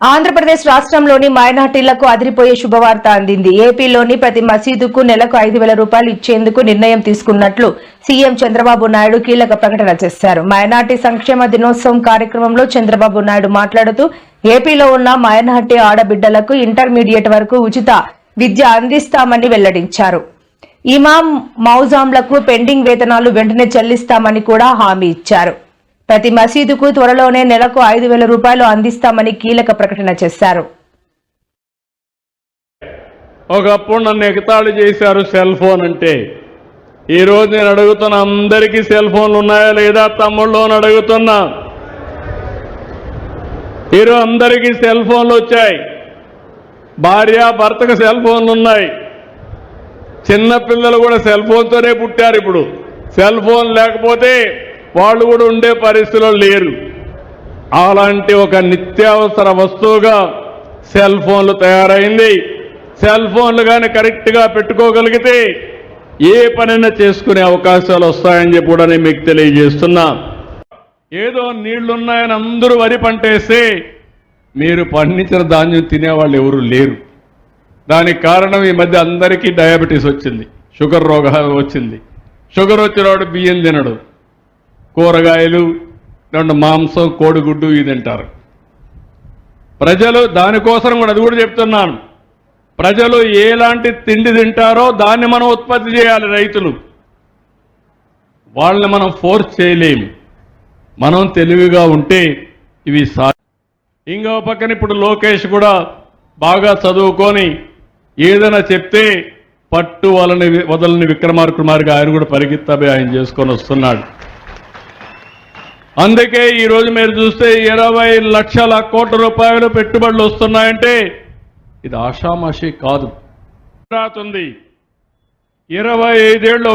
ఆంధ్రప్రదేశ్ రాష్ట్రంలోని మైనార్టీలకు అదిరిపోయే శుభవార్త అందింది. ఏపీలోని ప్రతి మసీదుకు నెలకు ఐదు వేల రూపాయలు ఇచ్చేందుకు నిర్ణయం తీసుకున్నట్లు సీఎం చంద్రబాబు నాయుడు కీలక ప్రకటన చేశారు. మైనార్టీ సంక్షేమ దినోత్సవం కార్యక్రమంలో చంద్రబాబు నాయుడు మాట్లాడుతూ ఏపీలో ఉన్న మైనార్టీ ఆడబిడ్డలకు ఇంటర్మీడియట్ వరకు ఉచిత విద్య అందిస్తామని వెల్లడించారు. ఇమాం మౌజాంలకు పెండింగ్ వేతనాలు వెంటనే చెల్లిస్తామని కూడా హామీ ఇచ్చారు. ప్రతి మసీదుకు త్వరలోనే నెలకు ఐదు వేల రూపాయలు అందిస్తామని కీలక ప్రకటన చేశారు. ఒకప్పుడు నన్ను ఎగతాళి చేశారు సెల్ ఫోన్ అంటే. ఈరోజు నేను అడుగుతున్న అందరికీ సెల్ ఫోన్లు ఉన్నాయా లేదా తమ్ముళ్ళు అని అడుగుతున్నా. ఈరోజు అందరికీ సెల్ ఫోన్లు వచ్చాయి. భార్య భర్తకు సెల్ ఫోన్లు ఉన్నాయి. చిన్న పిల్లలు కూడా సెల్ ఫోన్తోనే పుట్టారు ఇప్పుడు. సెల్ ఫోన్ లేకపోతే వాళ్ళు కూడా ఉండే పరిస్థితిలో లేరు. అలాంటి ఒక నిత్యావసర వస్తువుగా సెల్ ఫోన్లు తయారైంది. సెల్ ఫోన్లు కానీ కరెక్ట్గా పెట్టుకోగలిగితే ఏ పనైనా చేసుకునే అవకాశాలు వస్తాయని చెప్పి కూడా నేను మీకు తెలియజేస్తున్నా. ఏదో నీళ్ళున్నాయని అందరూ వరి పంటేస్తే మీరు పండించిన ధాన్యం తినేవాళ్ళు ఎవరు లేరు. దానికి కారణం ఈ మధ్య అందరికీ డయాబెటీస్ వచ్చింది. షుగర్ రోగం వచ్చింది. షుగర్ వచ్చినవాడు బియ్యం తినడు. కూరగాయలు రెండు మాంసం కోడిగుడ్డు ఇది తింటారు. ప్రజలు దానికోసం కూడా అది కూడా చెప్తున్నాను. ప్రజలు ఎలాంటి తిండి తింటారో దాన్ని మనం ఉత్పత్తి చేయాలి రైతులు. వాళ్ళని మనం ఫోర్స్ చేయలేము. మనం తెలివిగా ఉంటే ఇవి సా ఇంకో పక్కన ఇప్పుడు లోకేష్ కూడా బాగా చదువుకొని ఏదైనా చెప్తే పట్టు వాళ్ళని వదలని విక్రమార్కుమారిగా ఆయన కూడా పరిగెత్తబోయి ఆయన చేసుకొని వస్తున్నాడు. అందుకే ఈరోజు మీరు చూస్తే ఇరవై లక్షల కోట్ల రూపాయలు పెట్టుబడులు వస్తున్నాయంటే ఇది ఆషామాషి కాదు. ఉంది ఇరవై ఐదేళ్ళు